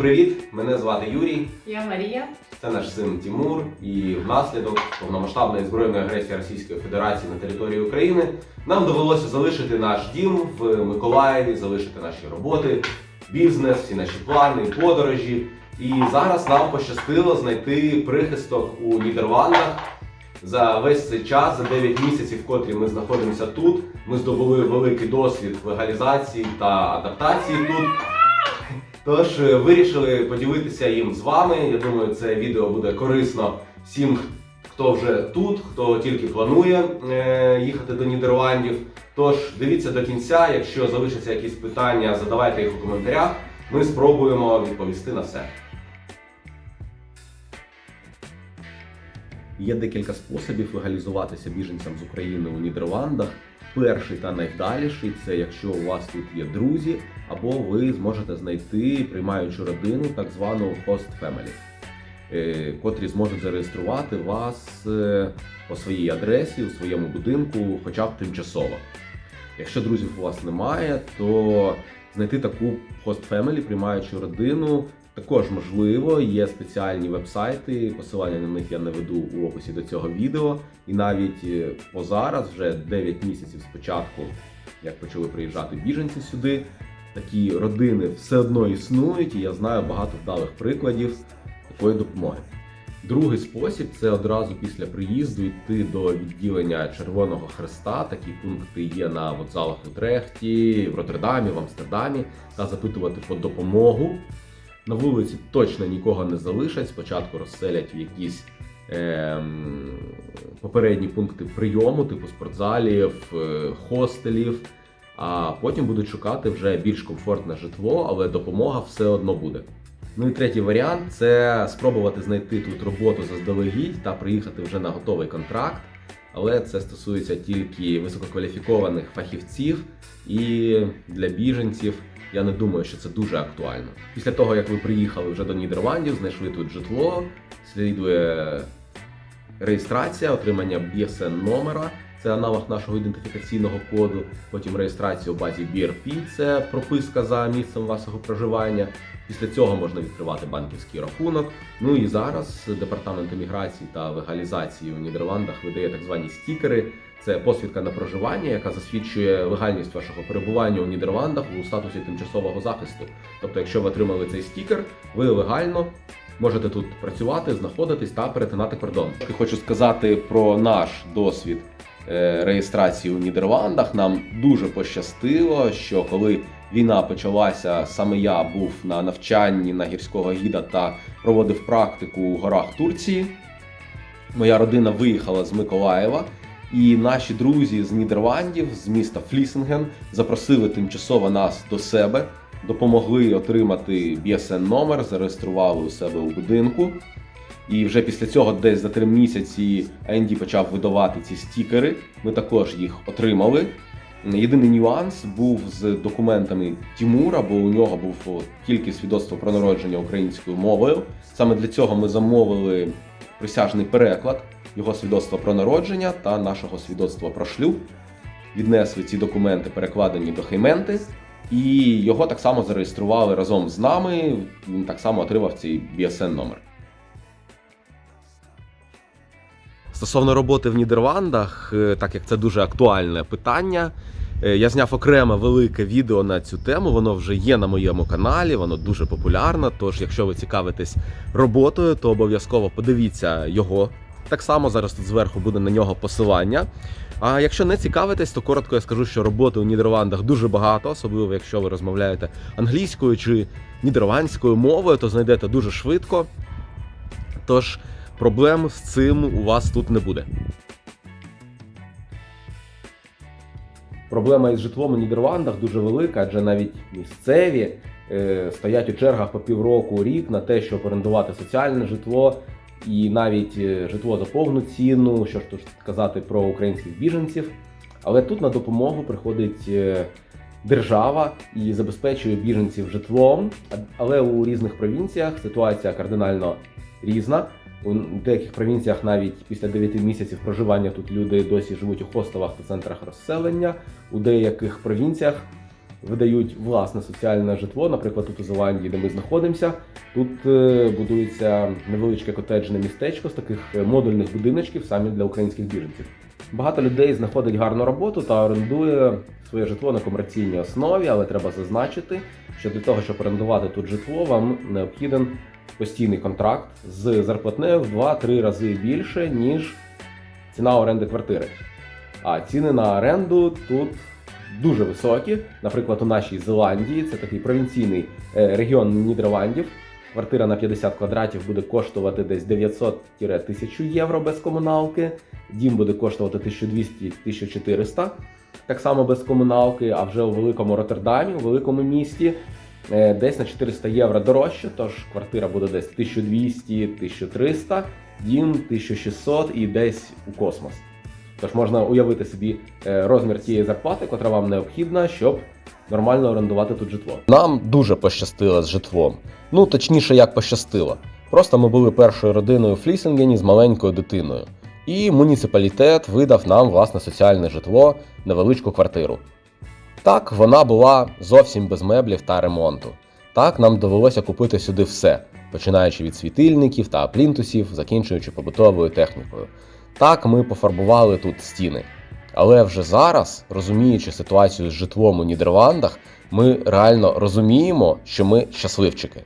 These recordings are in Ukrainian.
Привіт! Мене звати Юрій. Я Марія. Це наш син Тимур. І внаслідок повномасштабної збройної агресії Російської Федерації на території України нам довелося залишити наш дім в Миколаєві, залишити наші роботи, бізнес, всі наші плани, подорожі. І зараз нам пощастило знайти прихисток у Нідерландах. За весь цей час, за 9 місяців, котрі ми знаходимося тут, ми здобули великий досвід легалізації та адаптації тут. Тож е, вирішили поділитися їм з вами. Я думаю, це відео буде корисно всім, хто вже тут, хто тільки планує е, їхати до Нідерландів. Тож дивіться до кінця. Якщо залишаться якісь питання, задавайте їх у коментарях. Ми спробуємо відповісти на все. Є декілька способів легалізуватися біженцям з України у Нідерландах. Перший та найвдаліший це якщо у вас тут є друзі, або ви зможете знайти приймаючу родину, так звану host family, е, котрі зможуть зареєструвати вас е, по своїй адресі у своєму будинку, хоча б тимчасово. Якщо друзів у вас немає, то знайти таку host family, приймаючу родину, також можливо. Є спеціальні вебсайти, посилання на них я наведу у описі до цього відео. І навіть е, по зараз, вже 9 місяців спочатку, як почали приїжджати біженці сюди, такі родини все одно існують, і я знаю багато вдалих прикладів такої допомоги. Другий спосіб це одразу після приїзду йти до відділення Червоного Хреста. Такі пункти є на вокзалах в Утрехті, в Роттердамі, в Амстердамі, та запитувати по допомогу. На вулиці точно нікого не залишать. Спочатку розселять в якісь ем, попередні пункти прийому, типу спортзалів, е, хостелів. А потім будуть шукати вже більш комфортне житло, але допомога все одно буде. Ну і третій варіант це спробувати знайти тут роботу заздалегідь та приїхати вже на готовий контракт. Але це стосується тільки висококваліфікованих фахівців і для біженців. Я не думаю, що це дуже актуально. Після того, як ви приїхали вже до Нідерландів, знайшли тут житло, слідує реєстрація, отримання BSN номера, це аналог нашого ідентифікаційного коду. Потім реєстрація у базі BRP, це прописка за місцем вашого проживання. Після цього можна відкривати банківський рахунок. Ну і зараз департамент імміграції та легалізації у Нідерландах видає так звані стікери. Це посвідка на проживання, яка засвідчує легальність вашого перебування у Нідерландах у статусі тимчасового захисту. Тобто, якщо ви отримали цей стікер, ви легально можете тут працювати, знаходитись та перетинати кордон. Я хочу сказати про наш досвід е, реєстрації у Нідерландах. Нам дуже пощастило, що коли війна почалася, саме я був на навчанні на гірського гіда та проводив практику у горах Турції. Моя родина виїхала з Миколаєва. І наші друзі з Нідерландів, з міста Флісинген, запросили тимчасово нас до себе, допомогли отримати BSN номер, зареєстрували у себе у будинку. І вже після цього, десь за три місяці, Енді почав видавати ці стікери. Ми також їх отримали. Єдиний нюанс був з документами Тімура, бо у нього був тільки свідоцтво про народження українською мовою. Саме для цього ми замовили присяжний переклад його свідоцтва про народження та нашого свідоцтва про шлюб. Віднесли ці документи, перекладені до Хейменти, і його так само зареєстрували разом з нами. Він так само отримав цей BSN номер. Стосовно роботи в Нідерландах, е, так як це дуже актуальне питання, е, я зняв окреме велике відео на цю тему. Воно вже є на моєму каналі, воно дуже популярне. Тож, якщо ви цікавитесь роботою, то обов'язково подивіться його. Так само зараз тут зверху буде на нього посилання. А якщо не цікавитесь, то коротко я скажу, що роботи у Нідерландах дуже багато, особливо якщо ви розмовляєте англійською чи нідерландською мовою, то знайдете дуже швидко. Тож проблем з цим у вас тут не буде. Проблема із житлом у Нідерландах дуже велика, адже навіть місцеві е, стоять у чергах по півроку рік на те, щоб орендувати соціальне житло і навіть е, житло за повну ціну, що ж тут казати про українських біженців. Але тут на допомогу приходить е, держава і забезпечує біженців житлом. Але у різних провінціях ситуація кардинально різна. У деяких провінціях навіть після 9 місяців проживання тут люди досі живуть у хостелах та центрах розселення. У деяких провінціях видають власне соціальне житло. Наприклад, тут у Зеландії, де ми знаходимося, тут е, будується невеличке котеджне містечко з таких е, модульних будиночків саме для українських біженців. Багато людей знаходить гарну роботу та орендує своє житло на комерційній основі, але треба зазначити, що для того, щоб орендувати тут житло, вам необхіден постійний контракт з зарплатнею в 2-3 рази більше, ніж ціна оренди квартири. А ціни на оренду тут дуже високі. Наприклад, у нашій Зеландії це такий провінційний е, регіон Нідерландів. Квартира на 50 квадратів буде коштувати десь 900-1000 євро без комуналки. Дім буде коштувати 1200-1400, так само без комуналки. А вже у великому Роттердамі, у великому місті, е, десь на 400 євро дорожче. Тож квартира буде десь 1200-1300, дім 1600 і десь у космос. Тож можна уявити собі е, розмір тієї зарплати, котра вам необхідна, щоб нормально орендувати тут житло. Нам дуже пощастило з житлом. Ну точніше, як пощастило. Просто ми були першою родиною в Флісінгені з маленькою дитиною. І муніципалітет видав нам власне соціальне житло, невеличку квартиру. Так, вона була зовсім без меблів та ремонту. Так, нам довелося купити сюди все, починаючи від світильників та плінтусів, закінчуючи побутовою технікою. Так, ми пофарбували тут стіни. Але вже зараз, розуміючи ситуацію з житлом у Нідерландах, ми реально розуміємо, що ми щасливчики.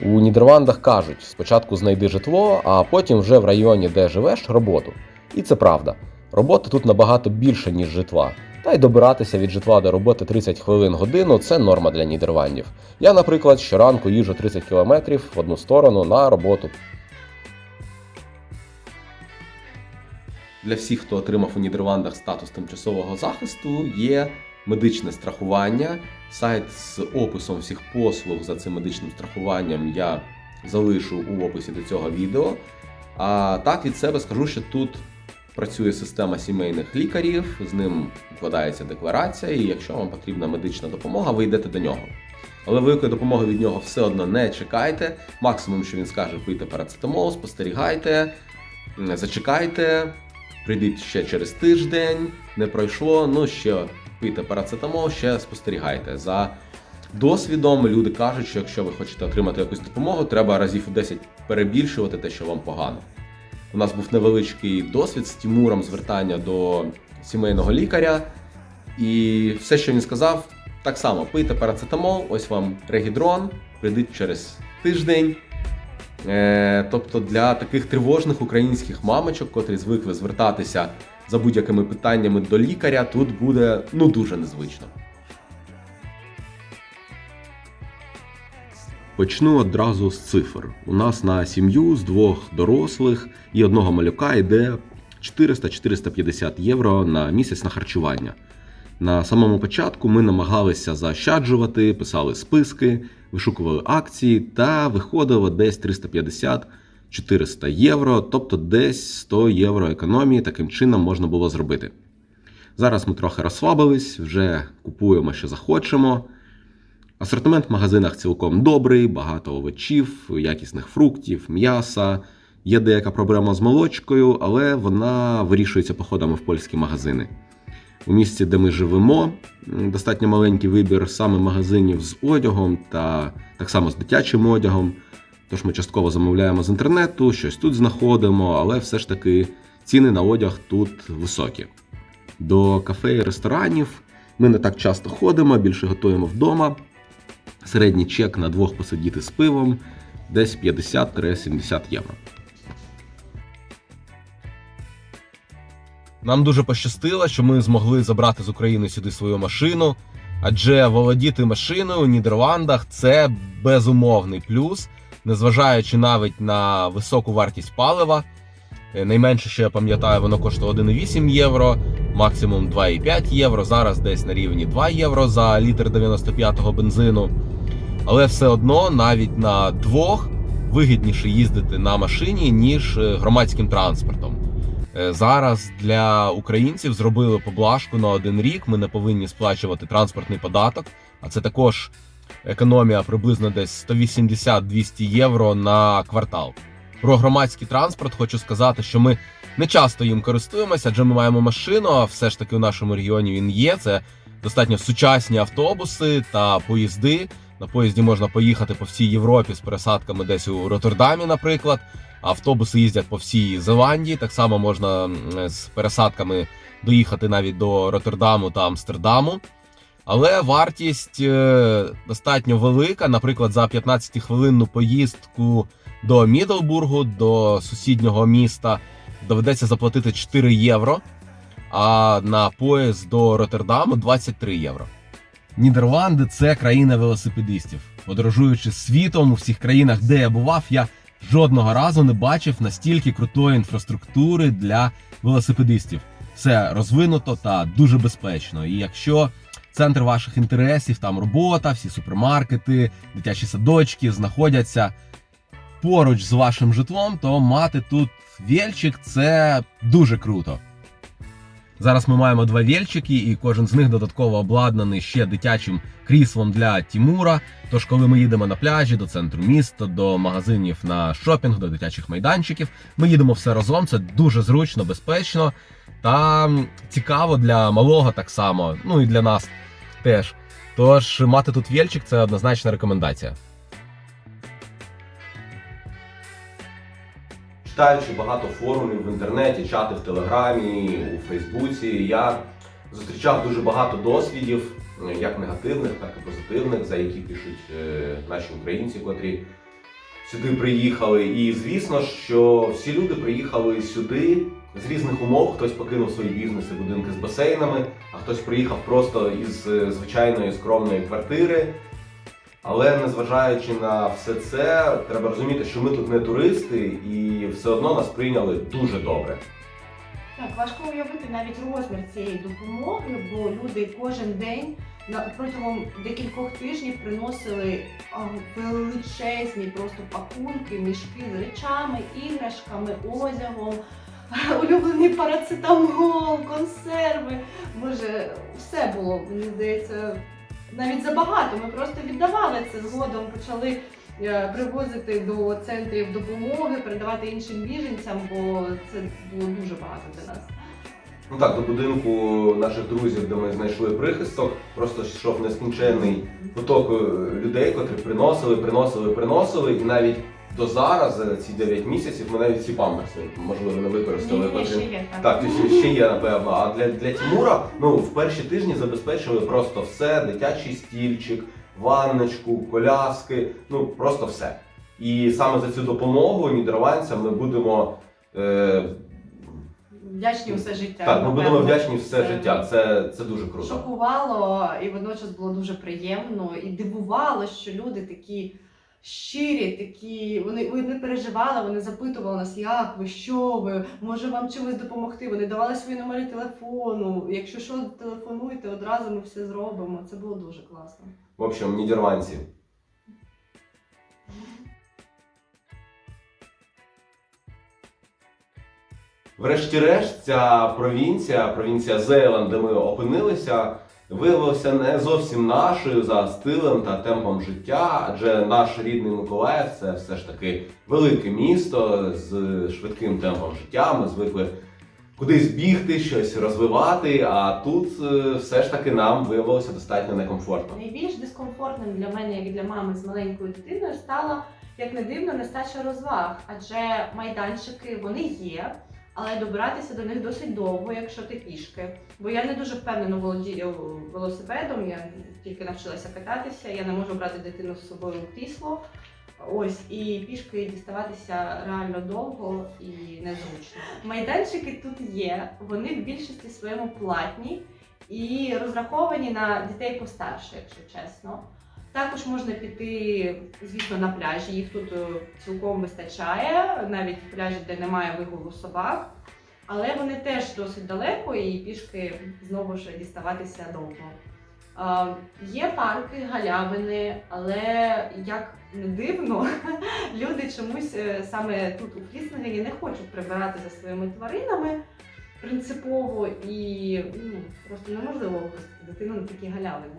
У Нідерландах кажуть: спочатку знайди житло, а потім вже в районі, де живеш, роботу. І це правда. Роботи тут набагато більше, ніж житла. Та й добиратися від житла до роботи 30 хвилин годину це норма для Нідерландів. Я, наприклад, щоранку їжджу 30 кілометрів в одну сторону на роботу. Для всіх, хто отримав у Нідерландах статус тимчасового захисту, є медичне страхування. Сайт з описом всіх послуг за цим медичним страхуванням я залишу у описі до цього відео. А так від себе скажу, що тут працює система сімейних лікарів, з ним вкладається декларація, і якщо вам потрібна медична допомога, ви йдете до нього. Але великої допомоги від нього все одно не чекайте. Максимум, що він скаже, пийте парацетамол, спостерігайте, зачекайте, прийдіть ще через тиждень, не пройшло, ну ще пийте парацетамол, ще спостерігайте. За досвідом люди кажуть, що якщо ви хочете отримати якусь допомогу, треба разів у 10 перебільшувати те, що вам погано. У нас був невеличкий досвід з Тімуром звертання до сімейного лікаря, і все, що він сказав, так само пийте парацетамол, ось вам регідрон, прийдіть через тиждень. Е, Тобто для таких тривожних українських мамочок, котрі звикли звертатися за будь-якими питаннями до лікаря, тут буде ну дуже незвично. Почну одразу з цифр. У нас на сім'ю з двох дорослих і одного малюка йде 400-450 євро на місяць на харчування. На самому початку ми намагалися заощаджувати, писали списки, вишукували акції та виходило десь 350-400 євро, тобто десь 100 євро економії таким чином можна було зробити. Зараз ми трохи розслабились, вже купуємо, що захочемо. Асортимент в магазинах цілком добрий, багато овочів, якісних фруктів, м'яса. Є деяка проблема з молочкою, але вона вирішується походами в польські магазини. У місті, де ми живемо, достатньо маленький вибір саме магазинів з одягом та так само з дитячим одягом. Тож ми частково замовляємо з інтернету, щось тут знаходимо, але все ж таки ціни на одяг тут високі. До кафе і ресторанів ми не так часто ходимо, більше готуємо вдома. Середній чек на двох посидіти з пивом десь 50-70 євро. Нам дуже пощастило, що ми змогли забрати з України сюди свою машину, адже володіти машиною у Нідерландах це безумовний плюс, незважаючи навіть на високу вартість палива. Е, Найменше, що я пам'ятаю, воно коштує 1,8 євро, максимум 2,5 євро. Зараз десь на рівні 2 євро за літр 95-го бензину. Але все одно навіть на двох вигідніше їздити на машині, ніж е, громадським транспортом. Е, Зараз для українців зробили поблажку на один рік. Ми не повинні сплачувати транспортний податок, а це також економія приблизно десь 180-200 євро на квартал. Про громадський транспорт хочу сказати, що ми не часто їм користуємося, адже ми маємо машину, а все ж таки у нашому регіоні він є. Це достатньо сучасні автобуси та поїзди. На поїзді можна поїхати по всій Європі з пересадками десь у Роттердамі, наприклад. Автобуси їздять по всій Зеландії. Так само можна з пересадками доїхати навіть до Роттердаму та Амстердаму. Але вартість е, достатньо велика. Наприклад, за 15-хвилинну поїздку до Мідлбургу, до сусіднього міста, доведеться заплатити 4 євро, а на поїзд до Роттердаму 23 євро. Нідерланди це країна велосипедистів. Подорожуючи світом у всіх країнах, де я бував, я жодного разу не бачив настільки крутої інфраструктури для велосипедистів. Все розвинуто та дуже безпечно. І якщо центр ваших інтересів, там робота, всі супермаркети, дитячі садочки знаходяться поруч з вашим житлом, то мати тут вільчик це дуже круто. Зараз ми маємо два вельчики, і кожен з них додатково обладнаний ще дитячим кріслом для Тімура. Тож, коли ми їдемо на пляжі до центру міста, до магазинів на шопінг, до дитячих майданчиків, ми їдемо все разом. Це дуже зручно, безпечно та цікаво для малого так само. Ну і для нас теж. Тож мати тут вельчик це однозначна рекомендація. Читаючи багато форумів в інтернеті, чати в Телеграмі, у Фейсбуці, я зустрічав дуже багато досвідів, як негативних, так і позитивних, за які пишуть е, наші українці, котрі сюди приїхали. І звісно, що всі люди приїхали сюди з різних умов. Хтось покинув свої бізнеси, будинки з басейнами, а хтось приїхав просто із е, звичайної скромної квартири. Але незважаючи на все це, треба розуміти, що ми тут не туристи, і все одно нас прийняли дуже добре. Так, важко уявити навіть розмір цієї допомоги, бо люди кожен день протягом декількох тижнів приносили величезні просто пакунки, мішки з речами, іграшками, одягом, улюблений парацетамол, консерви. Боже, все було, мені здається, навіть забагато. Ми просто віддавали це згодом, почали. е, Привозити до центрів допомоги, передавати іншим біженцям, бо це було дуже багато для нас. Ну так, до будинку наших друзів, де ми знайшли прихисток, просто йшов нескінченний поток е, людей, котрі приносили, приносили, приносили, і навіть до зараз, за ці 9 місяців, ми навіть ці памперси, можливо, не використали. Ні, ні, ще є, так. Так, ще, ще є, напевно. А для, для Тімура ну, в перші тижні забезпечили просто все: дитячий стільчик, ванночку, коляски, ну просто все. І саме за цю допомогу нідерландцям ми будемо. Е, Вдячні все життя. так, ми напевно. будемо вдячні все Це життя. Це, це дуже круто. Шокувало і водночас було дуже приємно і дивувало, що люди такі щирі, такі вони, вони переживали, вони запитували нас, як ви, що ви, може вам чимось допомогти. Вони давали свої номери телефону. Якщо що, телефонуйте, одразу ми все зробимо. Це було дуже класно. В общем, нідерландці. Врешті-решт, ця провінція, провінція Зейланд, де ми опинилися, виявилася не зовсім нашою за стилем та темпом життя, адже наш рідний Миколаїв це все ж таки велике місто з швидким темпом життя. Ми звикли кудись бігти, щось розвивати, а тут е, все ж таки нам виявилося достатньо некомфортно. Найбільш дискомфортним для мене, як і для мами з маленькою дитиною, стала, як не дивно, нестача розваг, адже майданчики вони є. Але добиратися до них досить довго, якщо ти пішки. Бо я не дуже впевнено володію велосипедом, я тільки навчилася кататися, я не можу брати дитину з собою у крісло. Ось і пішки діставатися реально довго і незручно. Майданчики тут є, вони в більшості своєму платні і розраховані на дітей постарше, якщо чесно. Також можна піти, звісно, на пляжі. Їх тут е, цілком вистачає, навіть пляжі, де немає вигулу собак. Але вони теж досить далеко і пішки знову ж діставатися довго. Е, Є парки, галявини, але як не дивно, люди чомусь е, саме тут у Фліснегені не хочуть прибирати за своїми тваринами принципово і ну, просто неможливо випустити дитину на такі галявини.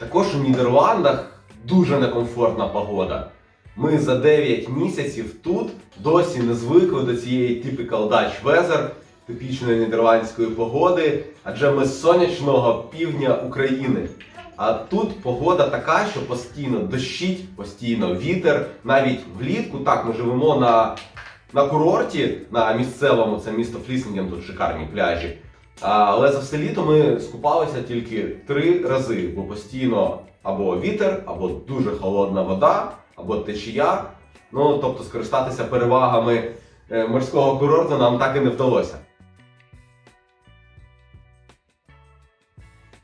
Також у Нідерландах дуже некомфортна погода. Ми за 9 місяців тут досі не звикли до цієї typical Dutch weather. типічної нідерландської погоди, адже ми з сонячного півдня України. А тут погода така, що постійно дощить, постійно вітер. Навіть влітку так ми живемо на, на курорті, на місцевому, це місто Флісінген, тут шикарні пляжі. Але за все літо ми скупалися тільки три рази, бо постійно або вітер, або дуже холодна вода, або течія. Ну тобто скористатися перевагами е, морського курорту нам так і не вдалося.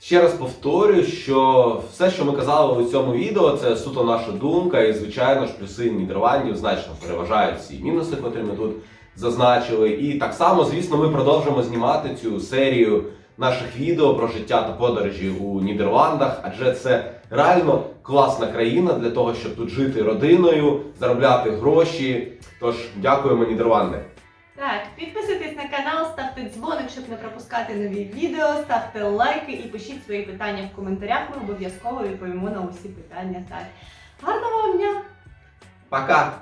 Ще раз повторюю, що все, що ми казали у цьому відео, це суто наша думка, і звичайно ж плюси Нідерландів значно переважають всі мінуси, котрі ми тут зазначили. І так само, звісно, ми продовжимо знімати цю серію наших відео про життя та подорожі у Нідерландах, адже це реально класна країна для того, щоб тут жити родиною, заробляти гроші. Тож дякуємо, Нідерланди. Так, підписуйтесь на канал, ставте дзвоник, щоб не пропускати нові відео, ставте лайки і пишіть свої питання в коментарях. Ми обов'язково відповімо на усі питання. Так. Гарного вам дня! Пока!